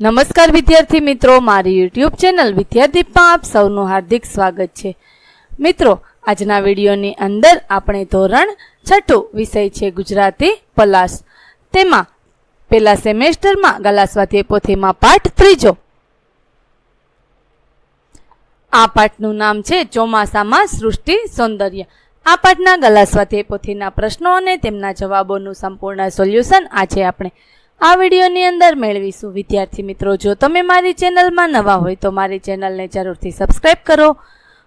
નમસ્કાર વિદ્યાર્થી મિત્રો, મારી યુટ્યુબ ચેનલ વિદ્યાદીપમાં આપ સૌનું હાર્દિક સ્વાગત છે. મિત્રો, આજના વિડીયોની અંદર આપણે ધોરણ છઠ્ઠું વિષય છે ગુજરાતી પલાસ. તેમાં પહેલા સેમેસ્ટરમાં ગલાસ્વાધ્યાય પોથીમાં પાઠ ત્રીજો આ પાઠનું નામ છે ચોમાસામાં સૃષ્ટિ સૌંદર્ય. આ પાઠના ગલાસ્વાધ્યાય પોથીના પ્રશ્નો અને તેમના જવાબોનું સંપૂર્ણ સોલ્યુશન આજે આપણે આ વિડીયોની અંદર મેળવીશું. વિદ્યાર્થી મિત્રો, જો તમે મારી ચેનલમાં નવા હોય તો મારી ચેનલને જરૂરથી સબસ્ક્રાઇબ કરો,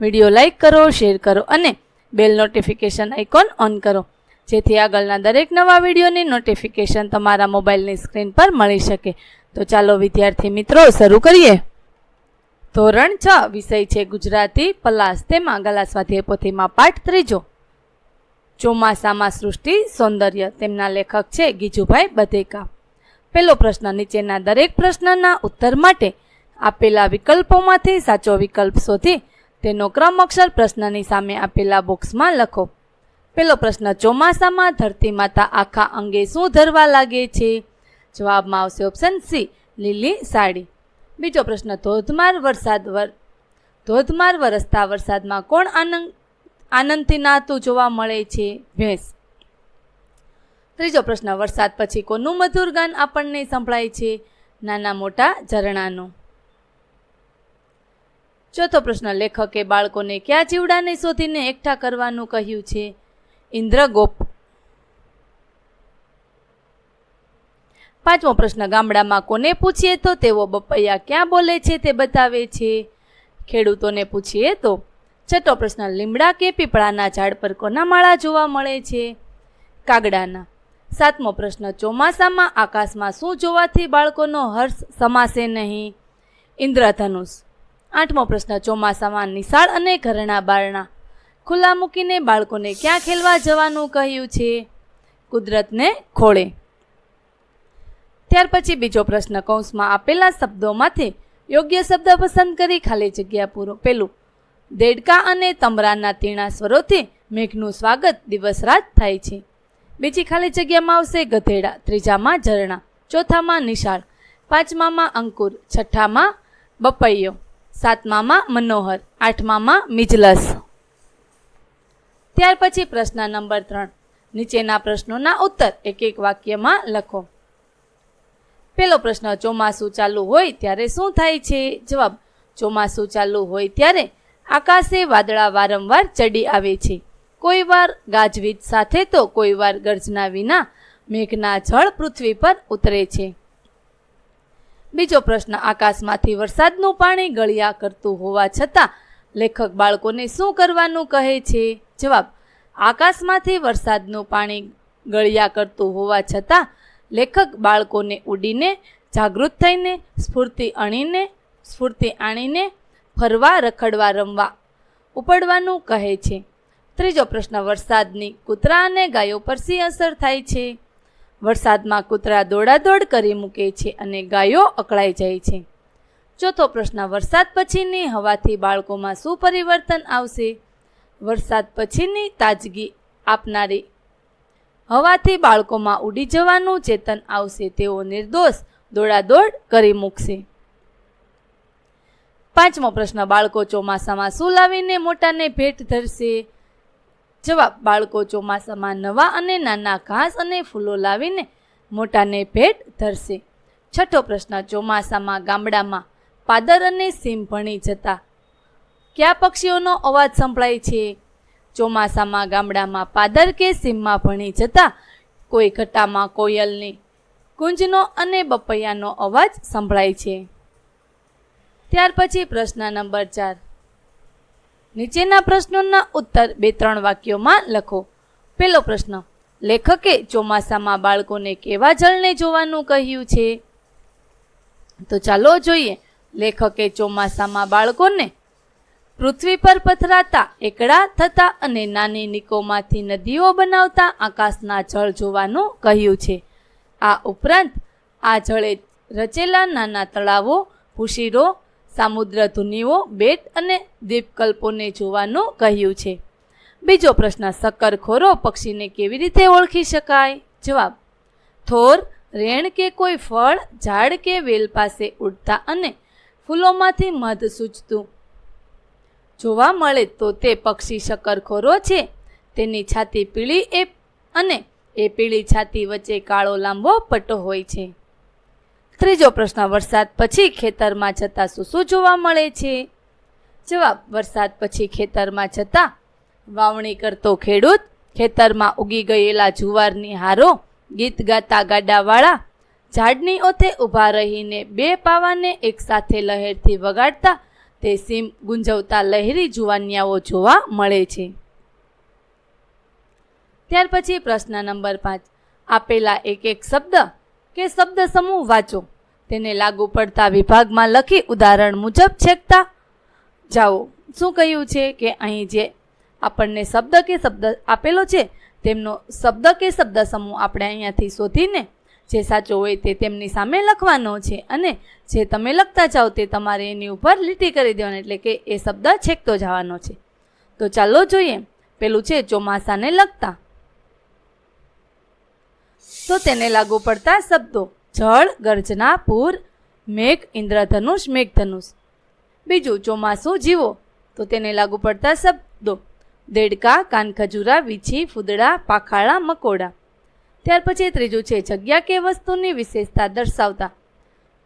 વીડિયો લાઇક કરો, શેર કરો અને બેલ નોટિફિકેશન આઇકોન ઓન કરો. જેથી આગળના દરેક નવા વિડીયોની નોટિફિકેશન તમારા મોબાઈલની સ્ક્રીન પર મળી શકે. તો ચાલો વિદ્યાર્થી મિત્રો, શરૂ કરીએ. ધોરણ છ, વિષય છે ગુજરાતી પલાસ. તેમાં ગલા પોથીમાં પાઠ ત્રીજો. ચોમાસામાં સૃષ્ટિ, સૌંદર્ય. તેમના લેખક છે ગીજુભાઈ બધેકા પહેલો પ્રશ્ન નીચેના દરેક પ્રશ્નના ઉત્તર માટે આપેલા વિકલ્પોમાંથી સાચો વિકલ્પ શોધી તેનો ક્રમ અક્ષર પ્રશ્નની સામે આપેલા બોક્સમાં લખો. પહેલો પ્રશ્ન, ચોમાસામાં ધરતી માતા આખા અંગે શું ધરવા લાગે છે? જવાબમાં આવશે ઓપ્શન સી લીલી સાડી. બીજો પ્રશ્ન, ધોધમાર વરસાદ વર, ધોધમાર વરસતા વરસાદમાં કોણ આનંદ, આનંદથી નાતું જોવા મળે છે? ભેંસ. ત્રીજો પ્રશ્ન, વરસાદ પછી કોનું મધુર ગાન આપણને સંભળાય છે? નાના મોટા ઝરણાનું. ચોથો પ્રશ્ન, લેખકે બાળકોને કયા જીવડાને શોધીને એકઠા કરવાનું કહ્યું છે? ઇન્દ્રગોપ. પાંચમો પ્રશ્ન, ગામડામાં કોને પૂછીએ તો તેઓ બપૈયા ક્યાં બોલે છે તે બતાવે છે? ખેડૂતોને પૂછીએ તો. છઠ્ઠો પ્રશ્ન, લીમડા કે પીપળાના ઝાડ પર કોના માળા જોવા મળે છે? કાગડાના. સાતમો પ્રશ્ન, ચોમાસામાં આકાશમાં શું જોવાથી બાળકોનો હર્ષ સમાશે નહીં? ઇન્દ્રધનુષ. આઠમો પ્રશ્ન, ચોમાસામાં નિશાળ અને ઘરણા બારણા. ખુલ્લા મૂકીને બાળકોને ક્યાં ખેલવા જવાનું કહ્યું છે? કુદરતને ખોળે. ત્યાર પછી બીજો પ્રશ્ન, કૌંસમાં આપેલા શબ્દોમાંથી યોગ્ય શબ્દ પસંદ કરી ખાલી જગ્યા પૂરો. પેલું, દેડકા અને તમરાના તીણા સ્વરોથી મેઘનું સ્વાગત દિવસ રાત થાય છે. બીજી ખાલી જગ્યામાં આવશે ગધેડા, ત્રીજામાં ઝરણા, ચોથામાં નિશાળ, પાંચમામાં અંકુર, છઠ્ઠામાં બપૈયો, સાતમામાં મનોહર, આઠમામાં મિજલસ. ત્યાર પછી પ્રશ્ન નંબર ત્રણ. નીચેના પ્રશ્નોના ઉત્તર એક એક વાક્યમાં લખો. પેલો પ્રશ્ન, ચોમાસું ચાલુ હોય ત્યારે શું થાય છે? જવાબ, ચોમાસું ચાલુ હોય ત્યારે આકાશે વાદળા વારંવાર ચડી આવે છે. કોઈ વાર ગાજવીજ સાથે તો કોઈ વાર ગર્જના વિના મેઘના જળ પૃથ્વી પર ઉતરે છે. બીજો પ્રશ્ન, આકાશમાંથી વરસાદનું પાણી ગળ્યા કરતું હોવા છતાં લેખક બાળકોને શું કરવાનું કહે છે? જવાબ, આકાશમાંથી વરસાદનું પાણી ગળ્યા કરતું હોવા છતાં લેખક બાળકોને ઉડીને, જાગૃત થઈને, સ્ફૂર્તિ અણીને, સ્ફૂર્તિ આણીને ફરવા, રખડવા, રમવા ઉપડવાનું કહે છે. ત્રીજો પ્રશ્ન, વરસાદની કૂતરા અને ગાયો પર શી અસર થાય છે? વરસાદમાં કૂતરા દોડાદોડ કરી મૂકે છે અને ગાયો અકળાઈ જાય છે. ચોથો પ્રશ્ન, વરસાદ પછીની હવાથી બાળકોમાં શું પરિવર્તન આવશે? વરસાદ પછીની તાજગી આપનારી હવાથી બાળકોમાં ઉડી જવાનું ચેતન આવશે, તેઓ નિર્દોષ દોડાદોડ કરી મૂકશે. પાંચમો પ્રશ્ન, બાળકો ચોમાસામાં શું લાવીને મોટાને ભેટ ધરશે? જવાબ બાળકો ચોમાસામાં નવા અને નાના ઘાસ અને ફૂલો લાવીને મોટાને ભેટ ધરશે. છઠ્ઠો પ્રશ્ન, ચોમાસામાં ગામડામાં પાદર અને સીમ ભણી જતા કયા પક્ષીઓનો અવાજ સંભળાય છે? ચોમાસામાં ગામડામાં પાદર કે સીમમાં ભણી જતા કોઈ ઘટામાં કોયલની, કુંજનો અને બપૈયાનો અવાજ સંભળાય છે. ત્યાર પછી પ્રશ્ન નંબર ચાર નીચેના પ્રશ્નોના ઉત્તર બે ત્રણ વાક્યોમાં લખો. પહેલો પ્રશ્ન, લેખકે ચોમાસામાં બાળકોને કેવા જળને જોવાનું કહ્યું છે? તો ચાલો જોઈએ, લેખકે ચોમાસામાં બાળકોને પૃથ્વી પર પથરાતા એકડા થતા અને નાની નિકોમાંથી નદીઓ બનાવતા આકાશના જળ જોવાનું કહ્યું છે. આ ઉપરાંત આ જળે રચેલા નાના તળાવો ભૂશીરો સામુદ્ર ધુનીઓ બેટ અને દ્વીપકલ્પોને જોવાનું કહ્યું છે. બીજો પ્રશ્ન શક્કરખોરો પક્ષીને કેવી રીતે ઓળખી શકાય? જવાબ, થોર, રેણ કે કોઈ ફળ, ઝાડ કે વેલ પાસે ઉડતા અને ફૂલોમાંથી મધ સૂચતું જોવા મળે તો તે પક્ષી શક્કરખોરો છે. તેની છાતી પીળી એ અને એ પીળી છાતી વચ્ચે કાળો લાંબો પટ્ટો હોય છે. ત્રીજો પ્રશ્ન, વરસાદ પછી ખેતરમાં જતા શું શું જોવા મળે છે? જવાબ, વરસાદ પછી ખેતરમાં જતા વાવણી કરતો ખેડૂત ખેતરમાં ઉગી ગયેલા જુવારની હારો, ગીત ગાતા ગાડાવાળા, ઝાડની ઓથે ઊભા રહીને બે પાવાને એકસાથે લહેરથી વગાડતા તે સીમ ગુંજવતા લહેરી જુવાનિયાઓ જોવા મળે છે. ત્યાર પછી પ્રશ્ન નંબર પાંચ, આપેલા એક એક શબ્દ કે શબ્દ સમૂહ વાંચો? તેને લાગુ પડતા વિભાગમાં લખી ઉદાહરણ મુજબ છેકતા. જાઓ, શું કહ્યું છે કે અહીં જે આપણને શબ્દ કે શબ્દ આપેલો છે, તેમનો શબ્દ કે શબ્દ સમૂહ આપણે અહીંયાથી શોધીને જે સાચો હોય તે તેમની સામે લખવાનો છે અને જે તમે લખતા જાઓ તે તમારે એની ઉપર લીટી કરી દેવાની, એટલે કે એ શબ્દ છેકતો જવાનો છે. તો ચાલો જોઈએ. પેલું છે ચોમાસાને લખતા તો તેને લાગુ પડતા શબ્દો. જળ, ગર્જના, પૂર, મેઘ, ઇન્દ્રધનુષ, મેઘધનુષ. બીજું ચોમાસું જીવો, તો તેને લાગુ પડતા શબ્દો. દેડકા, કાનખજૂરા, વીછી, ફૂદડા, પાખાળા, મકોડા. ત્યાર પછી ત્રીજું છે જગ્યા કે વસ્તુની વિશેષતા દર્શાવતા.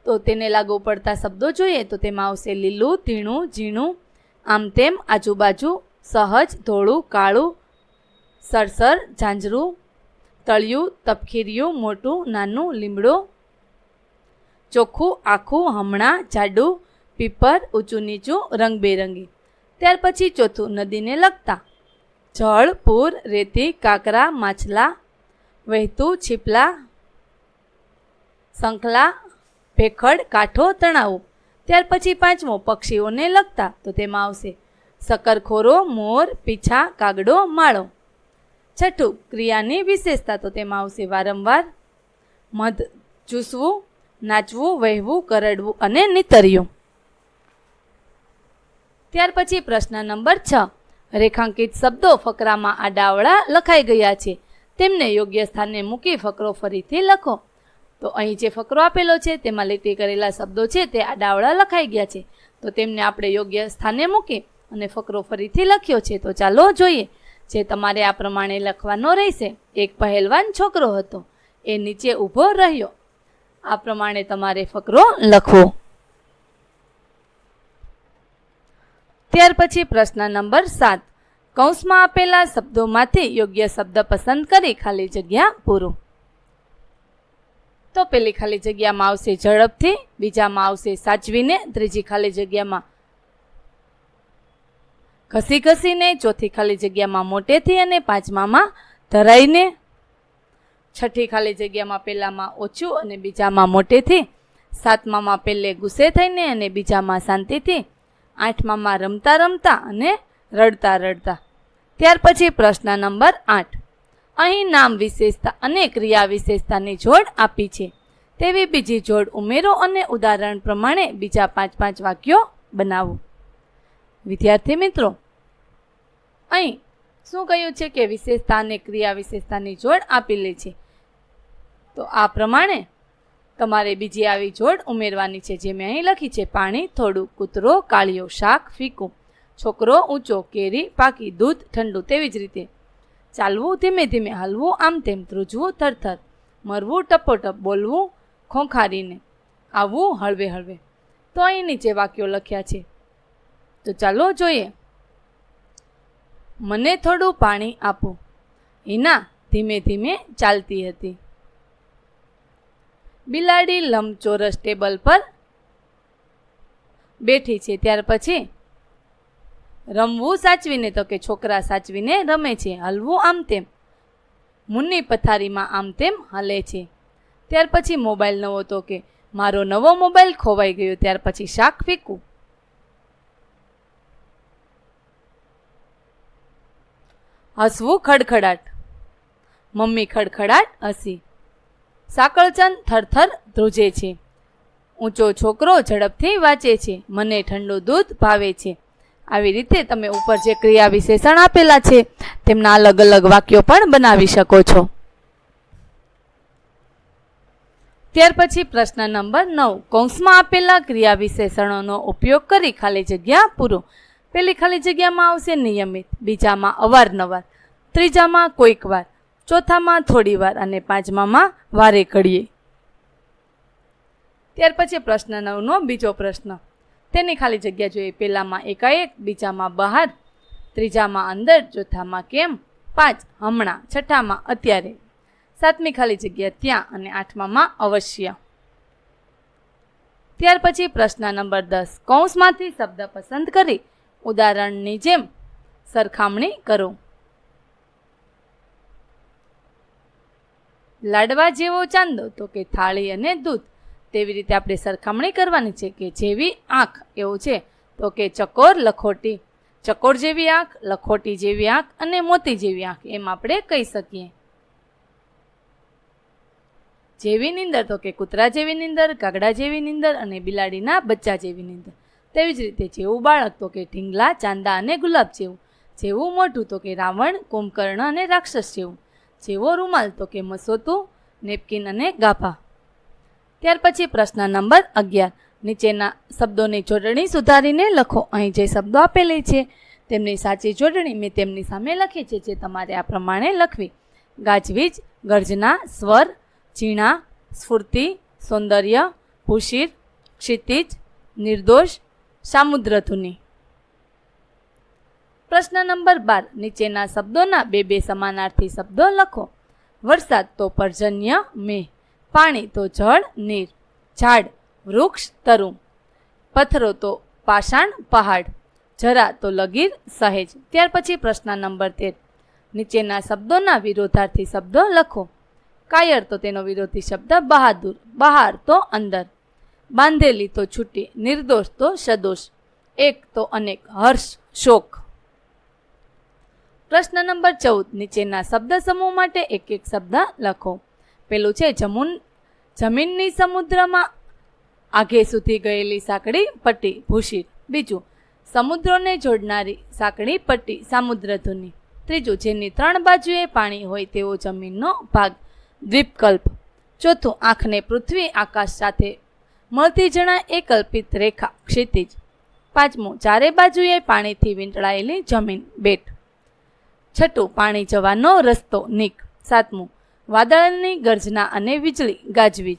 તો તેને લાગુ પડતા શબ્દો જોઈએ તો તેમાં આવશે લીલું ધીણું ઝીણું, આમ તેમ, આજુબાજુ, સહજ, ધોળું, કાળું, સરસર, ઝાંઝરું, તળિયું, તપખીરિયું, મોટું, નાનું, લીમડો ચોખ્ખું, આખું, હમણાં, જાડું, પીપર, ઊંચું, નીચું, રંગબેરંગી. ત્યાર પછી ચોથું, નદીને લગતા. જળ, પૂર, રેતી, કાંકરા, માછલા, વહેતું, છીપલા, સંખલા, ભેખડ, કાંઠો, તણાવો. ત્યાર પછી પાંચમો, પક્ષીઓને લગતા, તો તેમાં આવશે સકરખોરો, મોર, પીછા, કાગડો, માળો. છઠ્ઠું, ક્રિયાની વિશેષતા, તો તેમાં આવશે વારંવાર મધ, ચૂસવું નાચવું, વહેવું, કરડવું અને નીતર્યું. ત્યાર પછી પ્રશ્ન નંબર છ. રેખાંકિત શબ્દો ફકરામાં આડાવડા લખાઈ ગયા છે. તેમને યોગ્ય સ્થાને મૂકી ફકરો ફરીથી લખો. તો અહીં જે ફકરો આપેલો છે, તેમાં લીટી કરેલા શબ્દો છે, તે આડાવડા લખાઈ ગયા છે. તો તેમને આપણે યોગ્ય સ્થાને મૂકી અને ફકરો ફરીથી લખ્યો છે. તો ચાલો જોઈએ. જે તમારે આ પ્રમાણે લખવાનો રહેશે. એક પહેલવાન છોકરો હતો. એ નીચે ઊભો રહ્યો. આ પ્રમાણે તમારે ફકરો લખવો. ત્યાર પછી પ્રશ્ન નંબર સાત. કૌંસમાં આપેલા શબ્દોમાંથી યોગ્ય શબ્દ પસંદ કરી ખાલી જગ્યા પૂરો. તો પેલી ખાલી જગ્યામાં આવશે ઝડપથી, બીજામાં આવશે સાચવીને, ત્રીજી ખાલી જગ્યામાં ઘસી ઘસીને, ચોથી ખાલી જગ્યામાં મોટેથી અને પાંચમામાં ધરાઈને છઠ્ઠી ખાલી જગ્યામાં પહેલામાં ઓછું અને બીજામાં મોટેથી. સાતમામાં પહેલે ગુસ્સે થઈને અને બીજામાં શાંતિથી. આઠમામાં રમતા રમતા અને રડતા રડતા. ત્યાર પછી પ્રશ્ન નંબર આઠ. અહીં નામ વિશેષતા અને ક્રિયા વિશેષતાની જોડ આપી છે. તેવી બીજી જોડ ઉમેરો અને ઉદાહરણ પ્રમાણે બીજા પાંચ પાંચ વાક્યો બનાવો. વિદ્યાર્થી મિત્રો, અહીં શું કહ્યું છે કે વિશેષતા અને ક્રિયા વિશેષતાની જોડ આપેલી છે? તો આ પ્રમાણે તમારે બીજી આવી જોડ ઉમેરવાની છે, જે મેં અહીં લખી છે, પાણી, થોડું કૂતરો કાળિયો શાક, ફીકું. છોકરો ઊંચો, કેરી, પાકી, દૂધ, ઠંડુ, તેવી જ રીતે. ચાલવું ધીમે ધીમે, હલવું, આમ તેમ, ધ્રુજવું, થરથર. મરવું, ટપોટપ, બોલવું, ખોંખારીને. આવવું, હળવે હળવે. તો અહીં નીચે વાક્યો લખ્યા છે. તો ચાલો જોઈએ. મને થોડું પાણી આપો. હિના ધીમે ધીમે ચાલતી હતી. બિલાડી લંબચોરસ ટેબલ પર બેઠી છે. ત્યાર પછી રમવું સાચવીને તો કે છોકરા સાચવીને રમે છે. હલવું આમ તેમ. મુન્ની પથારીમાં આમ તેમ હલે છે. ત્યાર પછી મોબાઈલ નવો તો કે મારો નવો મોબાઈલ ખોવાઈ ગયો. ત્યાર પછી શાક ફેંકવું. હસવું ખડખડાટ. મમ્મી ખડખડાટ હસી. સાકળચંદ થરથર ધ્રુજે છે. ઊંચો છોકરો ઝડપથી વાંચે છે. મને ઠંડુ દૂધ ભાવે છે. આવી રીતે તમે ઉપર જે ક્રિયા વિશેષણ આપેલા છે, તેમના અલગ અલગ વાક્યો પણ બનાવી શકો છો. ત્યાર પછી પ્રશ્ન નંબર નવ. કૌંસમાં આપેલા ક્રિયા વિશેષણોનો ઉપયોગ કરી ખાલી જગ્યા પૂરો. પેલી ખાલી જગ્યામાં આવશે નિયમિત, બીજામાં અવારનવાર, ત્રીજામાં કોઈક વાર ચોથામાં થોડી વાર અને પાંચમામાં વારે ઘડીએ ત્યાર પછી પ્રશ્ન નવનો બીજો પ્રશ્ન. તેની ખાલી જગ્યા જોઈએ. પહેલામાં એકાએક, બીજામાં બહાર, ત્રીજામાં અંદર, ચોથામાં કેમ, પાંચ, હમણાં, છઠ્ઠામાં અત્યારે. સાતમી ખાલી જગ્યા ત્યાં અને આઠમામાં અવશ્ય. ત્યાર પછી પ્રશ્ન નંબર દસ. કૌંસમાંથી શબ્દ પસંદ કરી ઉદાહરણની જેમ સરખામણી કરો. લાડવા જેવો ચાંદો, તો કે થાળી અને દૂધ. તેવી રીતે આપણે સરખામણી કરવાની છે કે જેવી આંખ એવું છે, તો કે ચકોર, લખોટી. ચકોર જેવી આંખ, લખોટી જેવી આંખ અને મોતી જેવી આંખ, એમ આપણે કહી શકીએ. જેવી નીંદર, તો કે કૂતરા જેવી નીંદર, કાગડા જેવી નીંદર અને બિલાડીના બચ્ચા જેવી નીંદર. તેવી જ રીતે જેવું બાળક, તો કે ઢીંગલા, ચાંદા અને ગુલાબ જેવું. જેવું મોટું, તો કે રાવણ, કુંભકર્ણ અને રાક્ષસ જેવું. જેવો રૂમાલ તો કે મસોતું નેપકિન અને ગાભા. ત્યાર પછી પ્રશ્ન નંબર અગિયાર. નીચેના શબ્દોની જોડણી સુધારીને લખો. અહીં જે શબ્દો આપેલી છે, તેમની સાચી જોડણી મેં તેમની સામે લખી છે, જે તમારે આ પ્રમાણે લખવી. ગાજવીજ, ગર્જના, સ્વર ઝીણા સ્ફૂર્તિ, સૌંદર્ય ભૂષિર ક્ષિતિજ, નિર્દોષ, સામુદ્રધુની. પ્રશ્ન નંબર બાર, નીચેના શબ્દોના બે બે સમાનાર્થી શબ્દો લખો. વરસાદ તો પર્જન્ય મેહ, પાણી તો જળ નીર, ઝાડ વૃક્ષ તરુ પથ્થરો તો પાષાણ પહાડ, જરા તો લગીર સહેજ. ત્યાર પછી પ્રશ્ન નંબર તેર, નીચેના શબ્દોના વિરોધાર્થી શબ્દો લખો. કાયર તો તેનો વિરોધી શબ્દ બહાદુર, બહાર તો અંદર. બાંધેલી તો છૂટી, નિર્દોષ તો સદોષ. એક તો અનેક હર્ષ, શોક. પ્રશ્ન નંબર ચૌદ. નીચેના શબ્દ સમૂહ માટે એક એક શબ્દ લખો. પેલું છે જમુન, જમીનની સમુદ્રમાં આગે સુધી ગયેલી સાંકડી પટ્ટી ભૂષિર બીજું, સમુદ્રોને જોડનારી સાંકડી પટ્ટી સામુદ્રધુની ત્રીજું, જેની ત્રણ બાજુએ પાણી હોય તેવો જમીનનો ભાગ, દ્વીપકલ્પ. ચોથું, આંખને પૃથ્વી, આકાશ સાથે મળતી જણાય એ કલ્પિત રેખા, ક્ષિતિજ. પાંચમું, ચારે બાજુએ પાણીથી વીંટળાયેલી જમીન, બેટ. છઠ્ઠું પાણી જવાનો રસ્તો, નીક. સાતમું, વાદળની ગર્જના અને વીજળી, ગાજવીજ.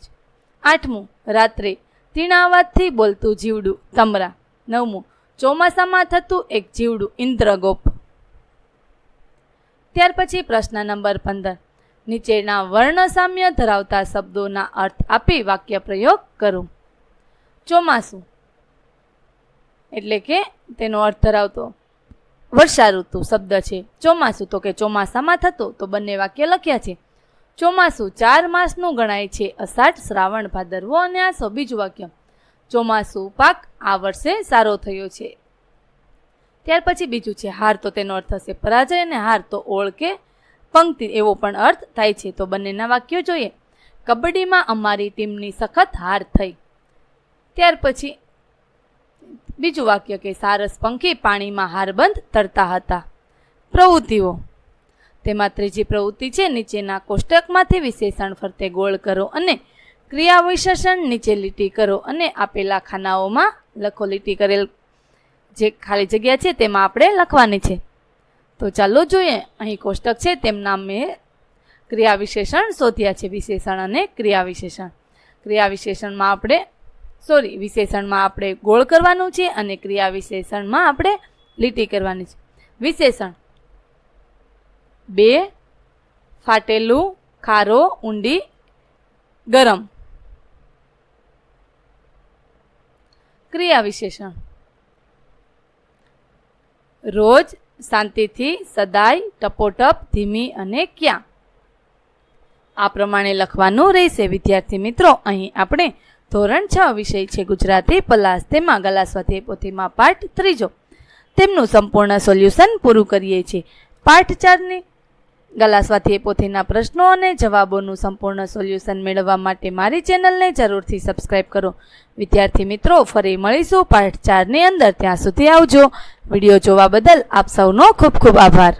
આઠમું, રાત્રે તીણાવાજથી બોલતું જીવડું તમરા નવમું, ચોમાસામાં થતું એક જીવડું, ઇન્દ્રગોપ. ત્યાર પછી પ્રશ્ન નંબર પંદર. નીચેના વર્ણ સામ્ય ધરાવતા શબ્દોના અર્થ આપી વાક્ય પ્રયોગ કરો. ચોમાસું. એટલે કે તેનો અર્થ ધરાવતો વર્ષા ઋતુ શબ્દ છે. ચોમાસું તો કે ચોમાસામાં થતું તો બંને વાક્ય લખ્યા છે. ચોમાસું ચાર માસનું ગણાય છે અષાઢ શ્રાવણ ભાદરવો અને આસો બીજું વાક્ય. ચોમાસું પાક આ વર્ષે સારો થયો છે. ત્યાર પછી બીજું છે, હાર તો તેનો અર્થ થશે પરાજય અને હાર તો ઓળખે પંક્તિ, એવો પણ અર્થ થાય છે. તો બંનેના વાક્યો જોઈએ. કબડ્ડીમાં અમારી ટીમની સખત હાર થઈ. ત્યાર પછી બીજું વાક્ય કે, સારસ પંખી પાણીમાં હારબંધ તરતા હતા. પ્રવૃત્તિઓ. તેમાં ત્રીજી પ્રવૃત્તિ છે, નીચેના કોષ્ટકમાંથી વિશેષણ ફરતે ગોળ કરો અને ક્રિયા વિશેષણ નીચે લીટી કરો અને આપેલા ખાનાઓમાં લખો લીટી કરેલ જે ખાલી જગ્યા છે તેમાં આપણે લખવાની છે. તો ચાલો જોઈએ, અહીં કોષ્ટક છે તેમના મેં ક્રિયા વિશેષણ શોધ્યા છે, વિશેષણ અને ક્રિયા વિશેષણ ક્રિયા વિશેષણમાં આપણે સોરી, વિશેષણમાં આપણે ગોળ કરવાનું છે અને ક્રિયા વિશેષણમાં આપણે લીટી કરવાની છે. વિશેષણ. બે, ફાટેલું ખારો ઊંડી ગરમ. ક્રિયા વિશેષણ. રોજ શાંતિથી સદાય ટપોટપ, ધીમી અને ક્યાં. આ પ્રમાણે લખવાનું રહેશે, વિદ્યાર્થી મિત્રો. અહીં આપણે ધોરણ છ વિષય છે ગુજરાતી પલાસ તેમાં ગલા સ્વાધ્યાય, પોથીમાં પાઠ ત્રીજો. તેમનું સંપૂર્ણ સોલ્યુશન પૂરું કરીએ છીએ. પાઠ ચારની ગલાસ્વાધ્યાય પોથીના પ્રશ્નો અને જવાબોનું સંપૂર્ણ સોલ્યુશન મેળવવા માટે મારી ચેનલને જરૂરથી સબસ્ક્રાઇબ કરો. વિદ્યાર્થી મિત્રો, ફરી મળીશું પાઠ ચારની અંદર. ત્યાં સુધી આવજો. વીડિયો જોવા બદલ આપ સૌનો ખૂબ ખૂબ આભાર.